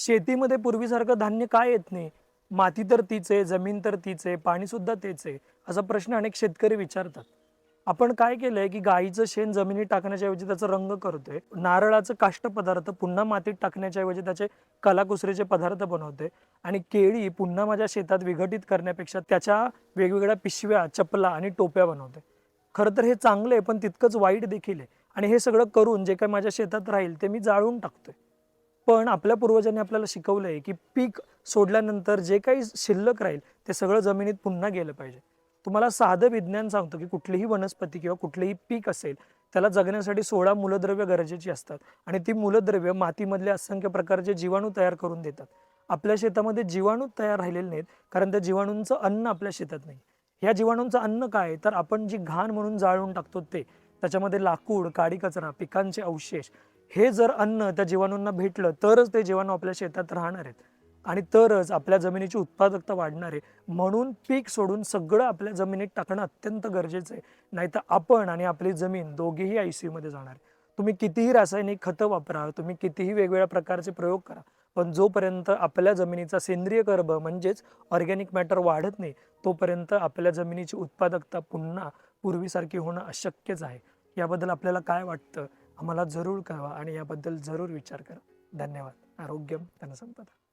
शेतीमध्ये पूर्वीसारखं धान्य काय येत नाही? माती तर तीच आहे जमीन तर तीच आहे पाणी सुद्धा तेच आहे असा प्रश्न अनेक शेतकरी विचारतात. आपण काय केलंय की गाईचं शेण जमिनीत टाकण्याच्या ऐवजी त्याचा रंग करतोय नारळाचं काष्ट पदार्थ पुन्हा मातीत टाकण्याच्या ऐवजी त्याचे कलाकुसरीचे पदार्थ बनवते आणि केळी पुन्हा माझ्या शेतात विघटित करण्यापेक्षा त्याच्या वेगवेगळ्या पिशव्या चपला आणि टोप्या बनवते खरं तर हे चांगलं आहे पण तितकंच वाईट देखील आहे. आणि हे सगळं करून जे काही माझ्या शेतात राहील ते मी जाळून टाकतोय. पण आपल्या पूर्वजांनी आपल्याला शिकवलंय की पीक सोडल्यानंतर जे काही शिल्लक राहील ते सगळं जमिनीत पुन्हा गेलं पाहिजे. तुम्हाला साधं विज्ञान सांगतो की कुठलीही वनस्पती किंवा कुठलेही पीक असेल त्याला जगण्यासाठी सोळा मूलद्रव्य गरजेची असतात आणि ती मूलद्रव्य मातीमधले असंख्य प्रकारचे जीवाणू तयार करून देतात. आपल्या शेतामध्ये जीवाणू तयार राहिलेले नाहीत कारण त्या जीवाणूंचं अन्न आपल्या शेतात नाही. ह्या जीवाणूंचं अन्न काय? तर आपण जी घाण म्हणून जाळून टाकतो ते त्याच्यामध्ये लाकूड काडी कचरा पिकांचे अवशेष हे जर अन्न त्या जीवाणूंना भेटलं तरच ते जीवाणू आपल्या शेतात राहणार आहेत. आणि तरच आपल्या जमिनीची उत्पादकता वाढणार आहे. म्हणून पीक सोडून सगळं आपल्या जमिनीत टाकणं अत्यंत गरजेचं आहे. नाहीतर आपण आणि आपली जमीन दोघेही आय सी मध्ये जाणार तुम्ही कितीही रासायनिक खतं वापरा तुम्ही कितीही वेगवेगळ्या प्रकारचे प्रयोग करा पण जोपर्यंत आपल्या जमिनीचा सेंद्रिय गर्भ म्हणजेच ऑर्गॅनिक मॅटर वाढत नाही तोपर्यंत आपल्या जमिनीची उत्पादकता पुन्हा पूर्वीसारखी होणं अशक्यच आहे. याबद्दल आपल्याला काय वाटतं? आम्हाला जरूर कळवा आणि याबद्दल जरूर विचार करा. धन्यवाद. आरोग्यम धनसंपदा.